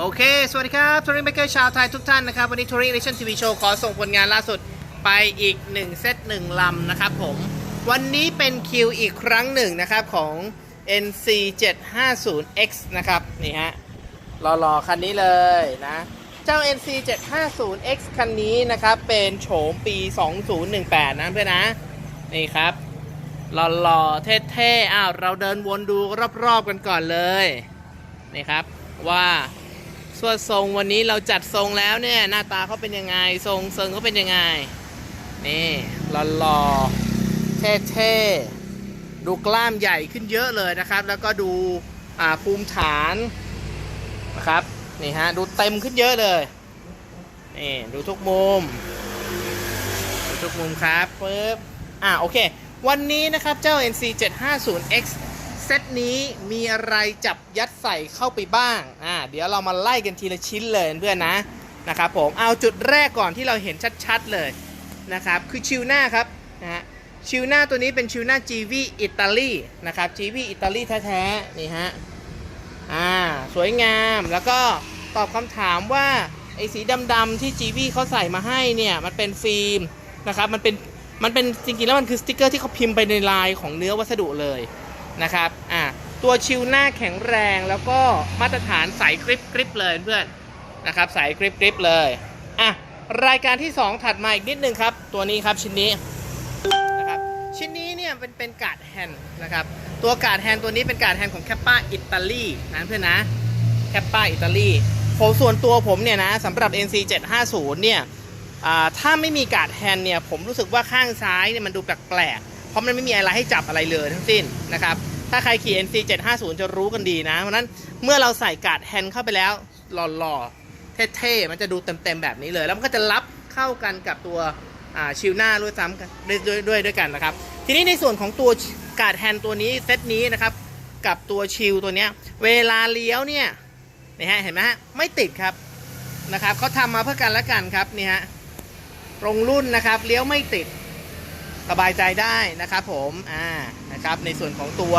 โอเค สวัสดีครับทัวริงเบเกอร์ชาวไทยทุกท่านนะครับ วันนี้ทัวริงเนชั่นทีวีโชว์ขอส่งผลงานล่าสุดไปอีก 1 เซต1ลำนะครับผม วันนี้เป็นคิวอีกครั้งหนึ่งนะครับของ NC 750X นะครับ นี่ฮะรอๆคันนี้เลยนะ เจ้า NC 750X คันนี้นะครับ เป็นโฉมปี 2018 นะเพื่อนนะ นี่ครับหล่อๆเท่ๆ อ้าว เราเดินวนดูรอบๆกันก่อนเลย นี่ครับว่า สวดทรงวันนี้เราจัดทรงแล้วเนี่ยหน้าตาเขาเป็นยังไงทรงเซิงเขาเป็นยังไง นี่หล่อๆเท่ๆดูกล้ามใหญ่ขึ้นเยอะเลยนะครับ แล้วก็ดูอ่าภูมิฐานนะครับนี่ฮะดูเต็มขึ้นเยอะเลยนี่ดูทุกมุมดูทุกมุมครับปึ๊บอ่าโอเค วันนี้นะครับเจ้า NC 750X เซตนี้มีอะไรจับยัดใส่เข้าไปบ้าง อ่า เดี๋ยวเรามาไล่กันทีละชิ้นเลยเพื่อนนะ นะครับผม เอาจุดแรกก่อนที่เราเห็นชัดๆเลยนะครับ คือชิวหน้าครับนะฮะ ชิวหน้าตัวนี้เป็นชิวหน้า GV อิตาลีนะครับ GV อิตาลีแท้ๆ นี่ฮะ อ่า สวยงาม แล้วก็ตอบคำถามว่าไอ้สีดำๆที่ GV เขาใส่มาให้เนี่ย มันเป็นฟิล์มนะครับ มันเป็น มันเป็นจริงๆแล้วมันคือสติกเกอร์ที่เขาพิมพ์ไปในลายของเนื้อวัสดุเลย นะครับอ่าตัวชิวหน้าแข็งแรงแล้วก็มาตรฐานใสกริบกริบเลยเพื่อนนะครับใสกริบกริบเลยอะรายการที่ 2 ถัดมาอีกนิดนึงครับ ตัวนี้ครับชิ้นนี้นะครับชิ้นนี้เนี่ยเป็นเป็นกาดแฮนนะครับตัวกาดแฮนตัวนี้เป็นกาดแฮนของแคปป้าอิตาลีนะเพื่อนนะแคปป้าอิตาลีผมส่วนตัวผมเนี่ยนะสำหรับ NC 750เนี่ยอ่าถ้าไม่มีกาดแฮนเนี่ยผมรู้สึกว่าข้างซ้ายเนี่ยมันดูแปลกๆเพราะมันไม่มีอะไรให้จับอะไรเลยทั้งสิ้นนะครับ ถ้าใครขี่ NC 750 จะรู้กันดีนะเพราะนั้นเมื่อเราใส่กาดแฮนด์เข้าไปแล้วหล่อๆ เท่ๆ มันจะดูเต็มๆ แบบนี้เลย แล้วมันก็จะรับเข้ากันกับตัวชิลหน้าด้วยซ้ำกันด้วยด้วยด้วยด้วยกันนะครับ ทีนี้ในส่วนของตัวกาดแฮนด์ตัวนี้เซตนี้นะครับ กับตัวชิลตัวเนี้ย เวลาเลี้ยวเนี่ยนี่ฮะเห็นไหมฮะไม่ติดครับนะครับเขาทำมาเพื่อกันและกันครับนี่ฮะตรงรุ่นนะครับเลี้ยวไม่ติด สบายใจได้นะครับผมอ่านะครับในส่วนของตัว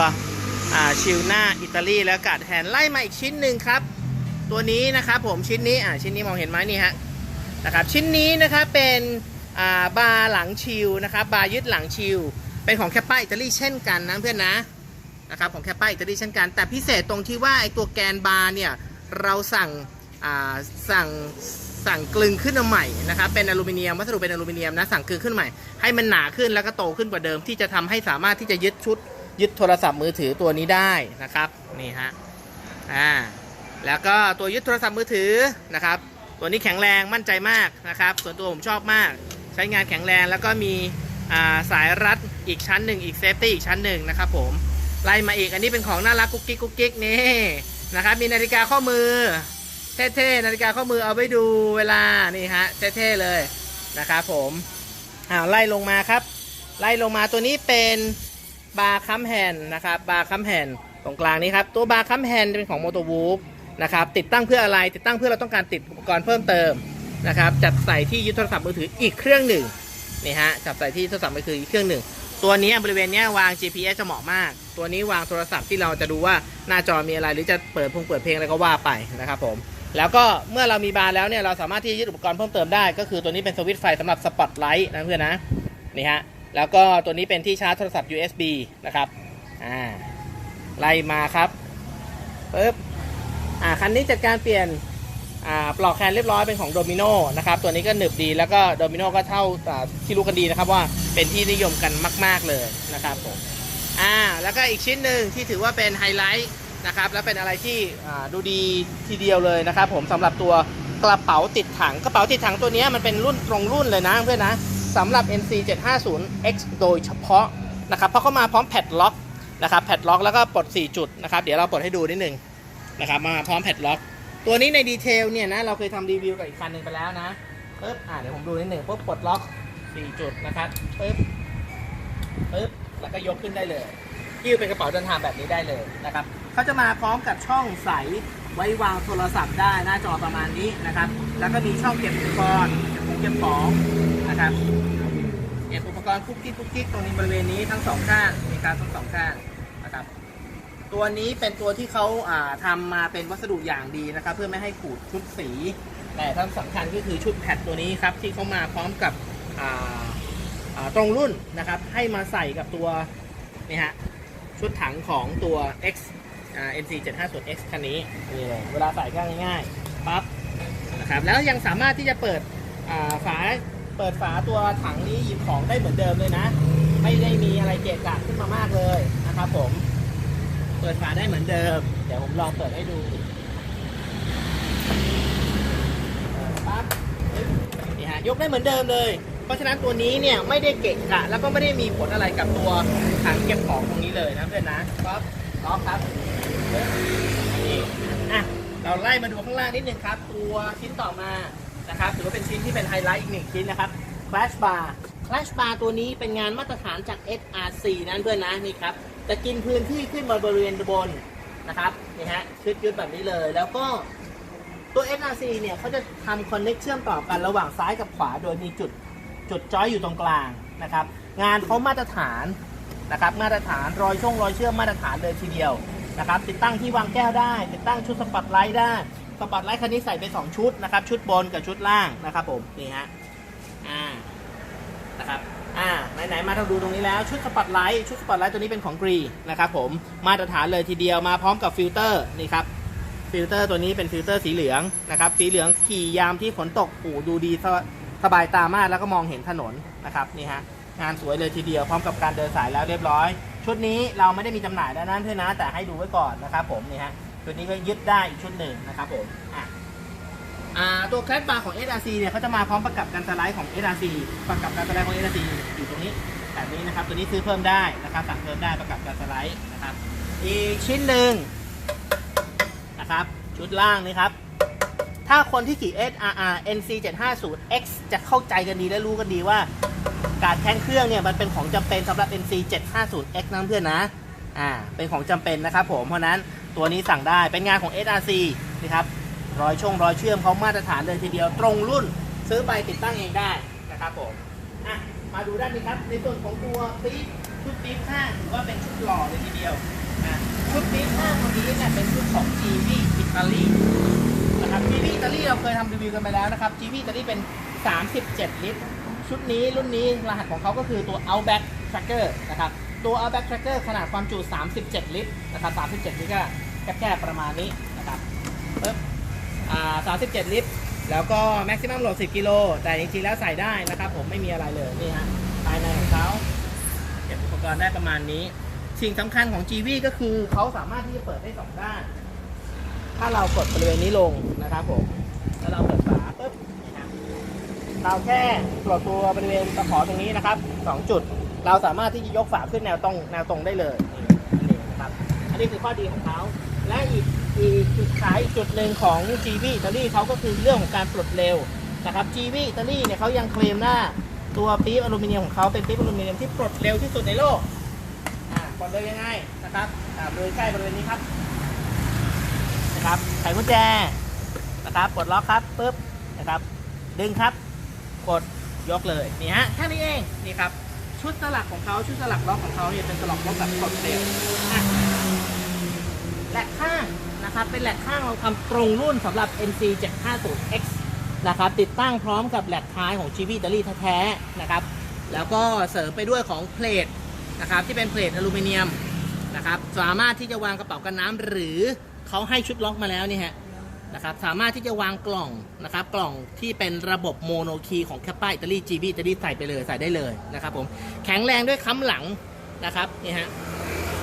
อ่าชิลหน้าอิตาลีแล้วกัดแฮนไล่มาอีกชิ้นหนึ่งครับ ตัวนี้นะครับผมชิ้นนี้อ่าชิ้นนี้มองเห็นไหมนี่ฮะนะครับชิ้นนี้นะครับเป็นอ่าบาร์หลังชิลนะครับบาร์ยึดหลังชิลเป็นของแคปป้าอิตาลีเช่นกันนะเพื่อนนะนะครับของแคปป้าอิตาลีเช่นกัน แต่พิเศษตรงที่ว่าไอตัวแกนบาร์เนี่ยเราสั่งอ่าสั่ง สั่งกลึงขึ้นมาใหม่นะครับเป็นอลูมิเนียมวัสดุเป็นอลูมิเนียมนะสั่งกลึงขึ้นใหม่ให้มันหนาขึ้นแล้วก็โตขึ้นกว่าเดิม ที่จะทำให้สามารถที่จะยึดชุดยึดโทรศัพท์มือถือตัวนี้ได้นะครับนี่ฮะอ่าแล้วก็ตัวยึดโทรศัพท์มือถือนะครับตัวนี้แข็งแรงมั่นใจมากนะครับ ส่วนตัวผมชอบมาก ใช้งานแข็งแรงแล้วก็มีอ่าสายรัดอีกชั้นหนึ่งอีกเซฟตี้อีกชั้นหนึ่งนะครับผมไล่มาอีกอันนี้เป็นของน่ารักกุ๊กกิ๊กกุ๊กกิ๊กนี่นะครับมีนาฬิกาข้อมือ เท่ๆนาฬิกาข้อมือเอาไว้ดูเวลานี่ฮะเท่ๆเลยนะครับผมอ้าวไล่ลงมาครับ ไล่ลงมาตัวนี้เป็นบาร์คัมแฮนนะครับบาร์คัมแฮนตรงกลางนี้ครับตัวบาร์คัมแฮนเป็นของ m o t o w o o f นะครับติดตั้งเพื่ออะไรติดตั้งเพื่อเราต้องการติดอุปกรณ์เพิ่มเติมนะครับจัดใส่ที่ยึดโทรศัพท์มือถืออีกเครื่องหนึ่งนี่ฮะจับใส่ที่โทรศัพท์มือถืออีกเครื่องหนึ่งตัวนี้บริเวณนี้วาง GPS จะเหมาะมาก ตัวนี้วางโทรศัพท์ที่เราจะดูว่าหน้าจอมีอะไรหรือจะเปิดพงเปิดเพลงอะไรก็ว่าไปนะครับผม แล้วก็เมื่อเรามีบาร์แล้วเนี่ยเราสามารถที่จะยึดอุปกรณ์เพิ่มเติมได้ ก็คือตัวนี้เป็นสวิตช์ไฟสำหรับสปอตไลท์นะเพื่อนนะนี่ฮะแล้วก็ตัวนี้เป็นที่ชาร์จโทรศัพท์ USB นะครับอ่าไล่มาครับปึ๊บอ่าคันนี้จัดการเปลี่ยนอ่าปลอกแคนเรียบร้อยเป็นของโดมิโนนะครับตัวนี้ก็หนึบดีแล้วก็โดมิโนก็เท่าอ่าที่รู้กันดีนะครับว่าเป็นที่นิยมกันมาก ๆเลยนะครับผมอ่าแล้วก็อีกชิ้นหนึ่งที่ถือว่าเป็นไฮไลท์ นะครับ แล้วเป็นอะไรที่ดูดีทีเดียวเลยนะครับ ผมสำหรับตัวกระเป๋าติดถังกระเป๋าติดถังตัวนี้มันเป็นรุ่นตรงรุ่นเลยนะเพื่อนนะสำหรับ NC 750X โดยเฉพาะนะครับเพราะเขามาพร้อมแพดล็อกนะครับแพดล็อกแล้วก็ปลด 4 จุดนะครับ เดี๋ยวเราปลดให้ดูนิดนึงนะครับมาพร้อมแพดล็อก ตัวนี้ในดีเทลเนี่ยนะเราเคยทำรีวิวกับอีกคันหนึ่งไปแล้วนะปึ๊บอ่าเดี๋ยวผมดูนิดหนึ่งปุ๊บปลดล็อก 4 จุดนะครับปึ๊บปึ๊บแล้วก็ยกขึ้นได้เลยกิ้วเป็นกระเป๋าเดินทางแบบนี้ได้เลยนะครับ เขาจะมาพร้อมกับช่องใสไว้วางโทรศัพท์ได้หน้าจอประมาณนี้นะครับ แล้วก็มีช่องเก็บอุปกรณ์เก็บของนะครับเก็บอุปกรณ์คุกกิ๊กคุกกิ๊กตรงนี้บริเวณนี้ทั้งสองข้างมีการทั้งสองข้างนะครับ ตัวนี้เป็นตัวที่เขาาทำมาเป็นวัสดุอย่างดีนะครับ เพื่อไม่ให้ขูดชุดสี แต่ที่สำคัญก็คือชุดแพดตัวนี้ครับที่เขามาพร้อมกับตรงรุ่นนะครับ ให้มาใส่กับตัวนี่ฮะชุดถังของตัว X อ่า NC 750 X คันนี้นี่เลยเวลาใส่ก็ง่ายๆปั๊บนะครับแล้วยังสามารถที่จะเปิดอ่าฝาเปิดฝาตัวถังนี้หยิบของได้เหมือนเดิมเลยนะ ไม่ได้มีอะไรเกะกะขึ้นมามากเลยนะครับผม เปิดฝาได้เหมือนเดิม เดี๋ยวผมลองเปิดให้ดูเออปั๊บนี่ฮะยกได้เหมือนเดิมเลย เพราะฉะนั้นตัวนี้เนี่ยไม่ได้เกะกะ แล้วก็ไม่ได้มีผลอะไรกับตัวถังเก็บของตรงนี้เลยนะเพื่อนนะปั๊บล็อกครับ นี่อะเราไล่มาดูข้างล่างนิดนึงครับ ตัวชิ้นต่อมานะครับถือว่าเป็นชิ้นที่เป็นไฮไลท์อีกหนึ่งชิ้นนะครับ Flash Bar Flash Bar ตัวนี้เป็นงานมาตรฐานจาก SRC นั้นเพื่อนนะนี่ครับจะกินพื้นที่ขึ้นมาบริเวณบนนะครับนี่ฮะชืดยืดแบบนี้เลย แล้วก็ตัว SRC เนี่ยเขาจะทำคอนเน็กเชื่อมต่อกันระหว่างซ้ายกับขวา โดยมีจุดจุดจอยอยู่ตรงกลางนะครับ งานเขามาตรฐานนะครับมาตรฐานรอยช่องรอยเชื่อมมาตรฐานเลยทีเดียว นะครับติดตั้งที่วางแก้วได้ ติดตั้งชุดสปอตไลท์ได้สปอตไลท์คันนี้ใส่ไปสองชุดนะครับ ชุดบนกับชุดล่างนะครับผมนี่ฮะอ่านะครับอ่าไหนๆมาเราดูตรงนี้แล้วชุดสปอตไลท์ชุดสปอตไลท์ตัวนี้เป็นของกรีนะครับผมมาตรฐานเลยทีเดียวมาพร้อมกับฟิลเตอร์นี่ครับฟิลเตอร์ตัวนี้เป็นฟิลเตอร์สีเหลืองนะครับสีเหลืองขี่ยามที่ฝนตกโอ้โหดูดีสสบายตามากแล้วก็มองเห็นถนนนะครับนี่ฮะงานสวยเลยทีเดียวพร้อมกับการเดินสายแล้วเรียบร้อย ชุดนี้เราไม่ได้มีจำหน่ายแล้วนะเพื่อนนะ แต่ให้ดูไว้ก่อนนะครับผมนี่ฮะชุดนี้ก็ยึดได้อีกชุดหนึ่งนะครับผมอะอ่าตัวแคลบาร์ของ SRC เนี่ยเขาจะมาพร้อมประกับการสไลด์ของ SRC ประกับการสไลด์ของ SRC อยู่ตรงนี้แบบนี้นะครับ ตัวนี้ซื้อเพิ่มได้นะครับสั่งเพิ่มได้ประกับการสไลด์นะครับ อีกชิ้นหนึ่งนะครับ ชุดล่างนี่ครับ ถ้าคนที่ขี่ SRR NC 750 X จะเข้าใจกันดีและรู้กันดีว่า การแท่งเครื่องเนี่ยมันเป็นของจำเป็นสำหรับ NC 750 X นะเพื่อนนะ อ่า เป็นของจำเป็นนะครับผม เพราะนั้นตัวนี้สั่งได้ เป็นงานของ SRC นะครับ รอยช่องรอยเชื่อมเขามาตรฐานเลยทีเดียวตรงรุ่น ซื้อไปติดตั้งเองได้นะครับผม อะ มาดูด้านนี้ครับ ในส่วนของตัวปี๊บชุดปี๊บข้างถือว่าเป็นชุดหล่อเลยทีเดียวอะชุดปี๊บข้างตัวนี้เนี่ยเป็นชุดของ GV อิตาลีนะครับ GV อิตาลีเราเคยทำรีวิวกันไปแล้วนะครับ GV อิตาลีเป็น 37 ลิตร ชุดนี้รุ่นนี้รหัสของเขาก็คือตัว Outback Tracker นะครับ ตัว Outback Tracker ขนาดความจุ 37 ลิตรนะครับ37 ลิตรก็แค่ๆประมาณนี้นะครับปึ๊บอ่า37 ลิตร แล้วก็แม็กซิมัมโหลด10 กิโล แต่จริงๆแล้วใส่ได้นะครับ ผมไม่มีอะไรเลยนี่ฮะภายในของเขาเก็บอุปกรณ์ได้ประมาณนี้ สิ่งสำคัญของ GV ก็คือเขาสามารถที่จะเปิดได้สองด้าน ถ้าเรากดบริเวณนี้ลงนะครับผม แล้วเราเปิดฝาปุ๊บ เราแค่กดตัวบริเวณตะขอตรงนี้นะครับสองจุด เราสามารถที่จะยกฝาขึ้นแนวตรงแนวตรงได้เลยนี่นะครับ อันนี้คือข้อดีของเขาและอีกอีกจุดขายอีกจุดหนึ่งของ GV อิตาลีเขาก็คือเรื่องของการปลดเร็วนะครับ GV อิตาลีเนี่ยเขายังเคลมว่าตัวปี๊บอลูมิเนียมของเขาเป็นปี๊บอลูมิเนียมที่ปลดเร็วที่สุดในโลกอ่าปลดเร็วยังไงนะครับอ่าบริเวณใกล้บริเวณนี้ครับนะครับไขกุญแจนะครับปลดล็อกครับปุ๊บนะครับดึงครับ กดยกเลยนี่ฮะแค่นี้เองนี่ครับชุดสลักของเขาชุดสลักล็อกของเขาเนี่ยเป็นสลักล็อกแบบกดเร็วอะแหลกข้างนะครับเป็นแหลกข้างเราทำตรงรุ่นสำหรับ NC 750X นะครับติดตั้งพร้อมกับแหลกท้ายของ GV อิตาลีแท้ๆนะครับแล้วก็เสริมไปด้วยของเพลทนะครับที่เป็นเพลทอลูมิเนียมนะครับสามารถที่จะวางกระเป๋ากันน้ำหรือเขาให้ชุดล็อกมาแล้วนี่ฮะ นะครับสามารถที่จะวางกล่องนะครับกล่องที่เป็นระบบโมโนคีของแคปป้าอิตาลี GV อิตาลีใส่ไปเลยใส่ได้เลยนะครับผมแข็งแรงด้วยค้ำหลังนะครับนี่ฮะ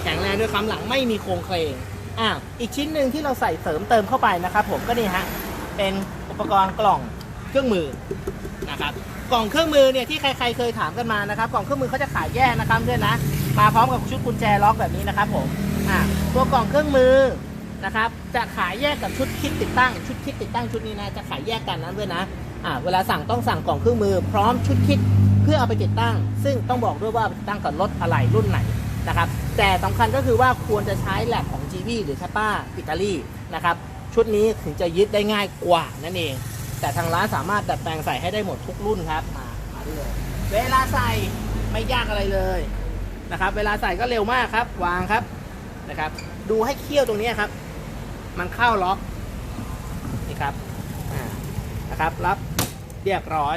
แข็งแรงด้วยค้ำหลังไม่มีโครงเคลงอ่าอีกชิ้นหนึ่งที่เราใส่เสริมเติมเข้าไปนะครับผมก็นี่ฮะเป็นอุปกรณ์กล่องเครื่องมือนะครับกล่องเครื่องมือเนี่ยที่ใครๆเคยถามกันมานะครับ กล่องเครื่องมือเขาจะขายแยกนะครับเพื่อนนะมาพร้อมกับชุดกุญแจล็อกแบบนี้นะครับผมอ่าตัวกล่องเครื่องมือ นะครับ จะขายแยกกับชุดคิดติดตั้ง ชุดคิดติดตั้งชุดนี้นะ จะขายแยกกันนะเพื่อนนะ อ่า เวลาสั่งต้องสั่งกล่องเครื่องมือ พร้อมชุดคิดเพื่อเอาไปติดตั้ง ซึ่งต้องบอกด้วยว่าติดตั้งกับรถอะไรรุ่นไหนนะครับ แต่สำคัญก็คือว่าควรจะใช้แหลกของ GV หรือ c a p a อิตาลีนะครับ ชุดนี้ถึงจะยึดได้ง่ายกว่านั่นเอง แต่ทางร้านสามารถดัดแปลงใส่ให้ได้หมดทุกรุ่นครับ มา มาเลยเวลาใส่ไม่ยากอะไรเลยนะครับ เวลาใส่ก็เร็วมากครับ วางครับนะครับ ดูให้เขี้ยวตรงนี้ครับ มันเข้าล็อกนี่ครับนะครับรับเรียบร้อย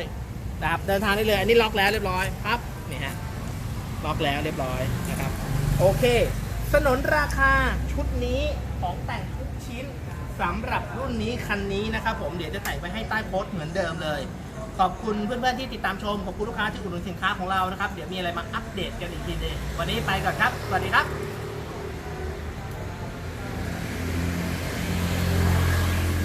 นะครับเดินทางได้เลยอันนี้ล็อกแล้วเรียบร้อยครับนี่ฮะล็อกแล้วเรียบร้อยนะครับ โอเค สนนราคาชุดนี้ของแต่งทุกชิ้นสำหรับรุ่นนี้คันนี้นะครับผมเดี๋ยวจะใส่ไปให้ใต้โพสต์เหมือนเดิมเลย ขอบคุณเพื่อนๆที่ติดตามชม ขอบคุณลูกค้าที่อุดหนุนสินค้าของเรานะครับ เดี๋ยวมีอะไรมาอัปเดตกันอีกทีนึงวันนี้ไปก่อนครับ สวัสดีครับ